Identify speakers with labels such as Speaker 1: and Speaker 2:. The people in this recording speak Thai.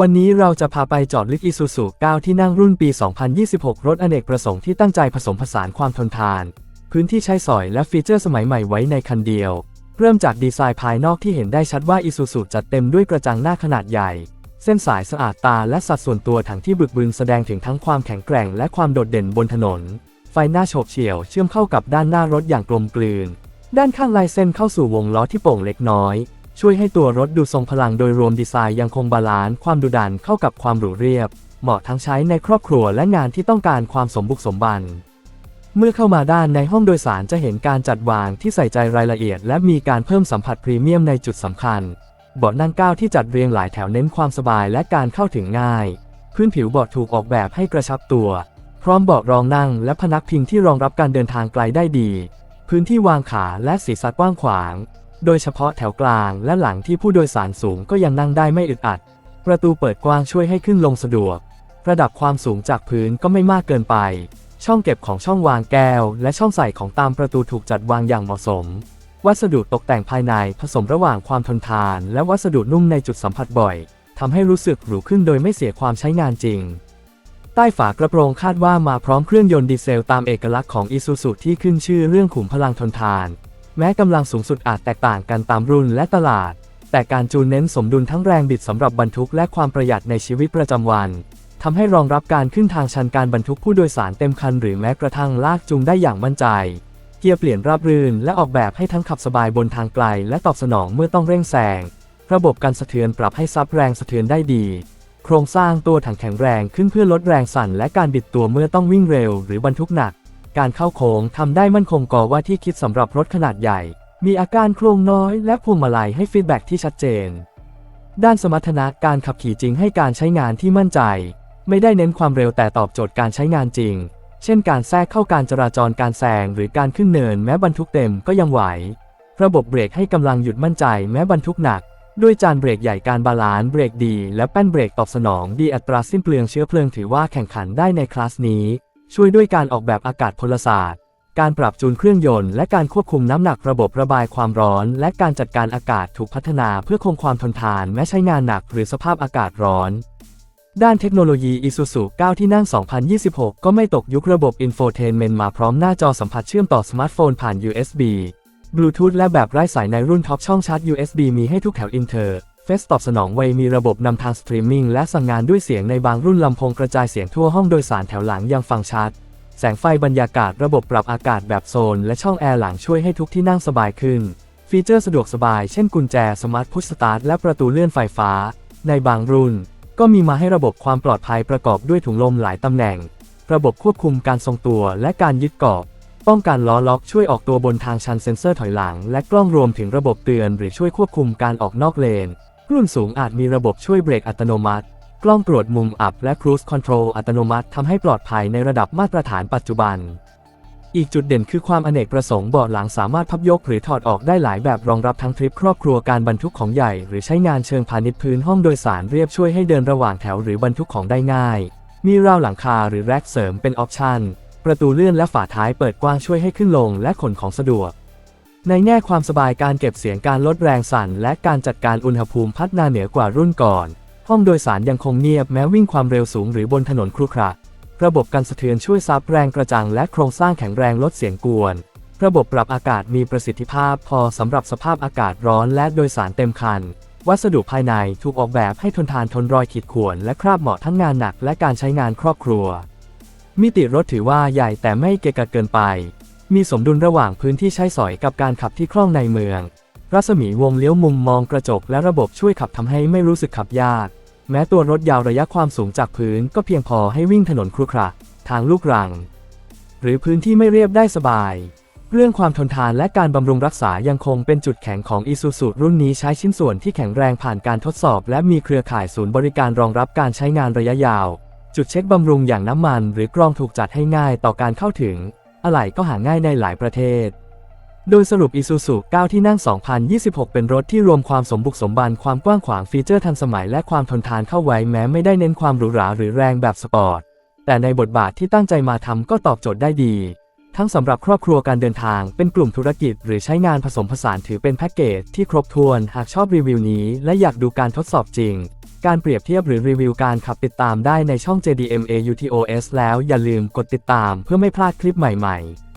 Speaker 1: วันนี้เราจะพาไปจอดลึก Isuzu 9ที่นั่งรุ่นปี 2026 รถอเนกประสงค์ที่ตั้งใจผสมผสานความทนทาน พื้นที่ใช้สอยและฟีเจอร์สมัยใหม่ไว้ในคันเดียว เริ่มจากดีไซน์ภายนอกที่เห็นได้ชัดว่า Isuzu จัดเต็มด้วยกระจังหน้าขนาดใหญ่ เส้นสายสะอาดตาและสัดส่วนตัวถังที่บึกบึนแสดงถึงทั้งความแข็งแกร่งและความโดดเด่นบนถนน ไฟหน้าโฉบเฉี่ยวเชื่อมเข้ากับด้านหน้ารถอย่างกลมกลืน ด้านข้างลายเส้นเข้าสู่วงล้อที่โป่งเล็กน้อย ช่วยให้ตัวรถดูทรงพลังโดยรวมดีไซน์ยังคงบาลานซ์ความดุดันเข้ากับความหรูเรียบ เหมาะทั้งใช้ในครอบครัวและงานที่ต้องการความสมบุกสมบัน เมื่อเข้ามาด้านในห้องโดยสารจะเห็นการจัดวางที่ใส่ใจรายละเอียด และมีการเพิ่มสัมผัสพรีเมียมในจุดสำคัญเบาะนั่งก้าวที่จัดเรียงหลายแถวเน้นความสบายและการเข้าถึงง่าย พื้นผิวเบาะถูกออกแบบให้กระชับตัว พร้อมเบาะรองนั่งและพนักพิงที่รองรับการเดินทางไกลได้ดี พื้นที่วางขาและศีรษะกว้างขวาง โดยเฉพาะแถวกลางและหลังที่ผู้โดยสารสูงก็ยังนั่งได้ไม่อึดอัด ประตูเปิดกว้างช่วยให้ขึ้นลงสะดวก ระดับความสูงจากพื้นก็ไม่มากเกินไป ช่องเก็บของช่องวางแก้ว และช่องใส่ของตามประตูถูกจัดวางอย่างเหมาะสม วัสดุตกแต่งภายในผสมระหว่างความทนทาน และวัสดุนุ่มในจุดสัมผัสบ่อยทำให้รู้สึกหรูขึ้นโดยไม่เสียความใช้งานจริงใต้ฝากระโปรงคาดว่ามาพร้อมเครื่องยนต์ดีเซลตามเอกลักษณ์ของ Isuzu ที่ขึ้นชื่อเรื่องขุมพลังทนทาน แม้กำลังสูงสุดอาจแตกต่างกันตามรุ่นและตลาด แต่การจูนเน้นสมดุลทั้งแรงบิดสำหรับบรรทุกและความประหยัดในชีวิตประจำวันทำให้รองรับการขึ้นทางชันการบรรทุกผู้โดยสารเต็มคันหรือแม้กระทั่งลากจูงได้อย่างมั่นใจ เกียร์เปลี่ยนราบรื่นและออกแบบให้ทั้งขับสบายบนทางไกลและตอบสนองเมื่อต้องเร่งแซง ระบบการสะเทือนปรับให้ซับแรงสะเทือนได้ดี โครงสร้างตัวถังแข็งแรงขึ้นเพื่อลดแรงสั่นและการบิดตัวเมื่อต้องวิ่งเร็ว หรือบรรทุกหนัก การเข้าโค้งทำได้มั่นคงกว่าว่าที่คิดสำหรับรถขนาดใหญ่ มีอาการโครงน้อยและพวงมาลัยให้ฟีดแบ็กที่ชัดเจน ด้านสมรรถนะการขับขี่จริงให้การใช้งานที่มั่นใจ ไม่ได้เน้นความเร็วแต่ตอบโจทย์การใช้งานจริง เช่น การแทรกเข้าการจราจรการแซงหรือการขึ้นเนินแม้บรรทุกเต็มก็ยังไหว ระบบเบรกให้กำลังหยุดมั่นใจแม้บรรทุกหนัก ด้วยจานเบรกใหญ่การบาลานซ์เบรกดี และแป้นเบรกตอบสนองดีอัตราสิ้นเปลืองเชื้อเพลิงถือว่าแข่งขันได้ในคลาสนี้ ช่วยด้วยการออกแบบอากาศพลศาสตร์ การปรับจูนเครื่องยนต์และการควบคุมน้ำหนักระบบระบายความร้อน และการจัดการอากาศถูกพัฒนาเพื่อคงความทนทานแม้ใช้งานหนักหรือสภาพอากาศร้อน ด้านเทคโนโลยี Isuzu 9 ที่นั่ง 2026 ก็ไม่ตกยุคระบบ Infotainment มาพร้อมหน้าจอสัมผัสเชื่อมต่อสมาร์ทโฟนผ่าน USB Bluetooth และแบบไร้สายในรุ่นท็อปช่องชาร์จ USB มีให้ทุกแถวอินเทอร์ เฟสตอบสนองไวมีระบบนำทางสตรีมมิ่งและสั่งงานด้วยเสียงในบางรุ่นลำโพงกระจายเสียงทั่วห้องโดยสารแถวหลังยังฟังชัด แสงไฟบรรยากาศระบบปรับอากาศแบบโซน และช่องแอร์หลังช่วยให้ทุกที่นั่งสบายขึ้น ฟีเจอร์สะดวกสบายเช่นกุญแจสมาร์ทพุชสตาร์ทและประตูเลื่อนไฟฟ้า ในบางรุ่น ก็มีมาให้ระบบความปลอดภัยประกอบด้วยถุงลมหลายตำแหน่ง ระบบควบคุมการทรงตัวและการยึดเกาะป้องกันล้อล็อกช่วยออกตัวบนทางชันเซ็นเซอร์ถอยหลัง และกล้องรวมถึงระบบเตือน หรือช่วยควบคุมการออกนอกเลน รุ่นสูงอาจมีระบบช่วยเบรกอัตโนมัติ กล้องตรวจมุมอับและครู i คอนโทรลอัตโนมัติทำให้ปลอดภัยในระดับมาตรฐานปัจจุบัน อีกจุดเด่นคือความอเนกประสงค์เบาะหลังสามารถพับยกหรือถอดออกได้หลายแบบรองรับทั้งทริปครอบครัวการบรรทุกของใหญ่ หรือใช้งานเชิงพาณิชย์พื้นห้องโดยสารเรียบช่วยให้เดินระหว่างแถวหรือบรรทุกของได้ง่าย มีราวหลังคาหรือแร็คเสริมเป็นออปชันประตูเลื่อนและฝาท้ายเปิดกว้างช่วยให้ขึ้นลงและขนของสะดวก ในแง่ความสบายการเก็บเสียงการลดแรงสั่น และการจัดการอุณหภูมิพัฒนาเหนือกว่ารุ่นก่อน ห้องโดยสารยังคงเงียบแม้วิ่งความเร็วสูงหรือบนถนนครุขระระบบกันสะเทือนช่วยซับแรงกระจังและโครงสร้างแข็งแรงลดเสียงกวน ระบบปรับอากาศมีประสิทธิภาพพอสำหรับสภาพอากาศร้อนและโดยสารเต็มคัน วัสดุภายในถูกออกแบบให้ทนทานทนรอยขีดข่วนและคราบเหมาะทั้งงานหนักและการใช้งานครอบครัว มิติรถถือว่าใหญ่แต่ไม่เกะกะเกินไป มีสมดุลระหว่างพื้นที่ใช้สอยกับการขับที่คล่องในเมือง รัศมีวงเลี้ยวมุมมองกระจกและระบบช่วยขับทำให้ไม่รู้สึกขับยาก แม้ตัวรถยาวระยะความสูงจากพื้นก็เพียงพอให้วิ่งถนนครุขระทางลูกรัง หรือพื้นที่ไม่เรียบได้สบาย เรื่องความทนทานและการบำรุงรักษายังคงเป็นจุดแข็งของ Isuzu รุ่นนี้ใช้ชิ้นส่วนที่แข็งแรงผ่านการทดสอบ และมีเครือข่ายศูนย์บริการรองรับการใช้งานระยะยาว จุดเช็คบำรุงอย่างน้ำมัน หรือกรองถูกจัดให้ง่ายต่อการเข้าถึง อะไหล่ก็หาง่ายในหลายประเทศ โดยสรุป Isuzu 9 ที่นั่ง 2026 เป็นรถที่รวมความสมบุกสมบันความกว้างขวางฟีเจอร์ทันสมัยและความทนทานเข้าไว้แม้ไม่ได้เน้นความหรูหราหรือแรงแบบสปอร์ต แต่ในบทบาทที่ตั้งใจมาทำก็ตอบโจทย์ได้ดี ทั้งสำหรับครอบครัวการเดินทาง เป็นกลุ่มธุรกิจ หรือใช้งานผสมผสานถือเป็นแพ็กเกจที่ครบถ้วน หากชอบรีวิวนี้ และอยากดูการทดสอบจริง การเปรียบเทียบหรือรีวิวการขับติดตามได้ในช่อง JDMA UTOS แล้วอย่าลืมกดติดตามเพื่อไม่พลาดคลิปใหม่ๆ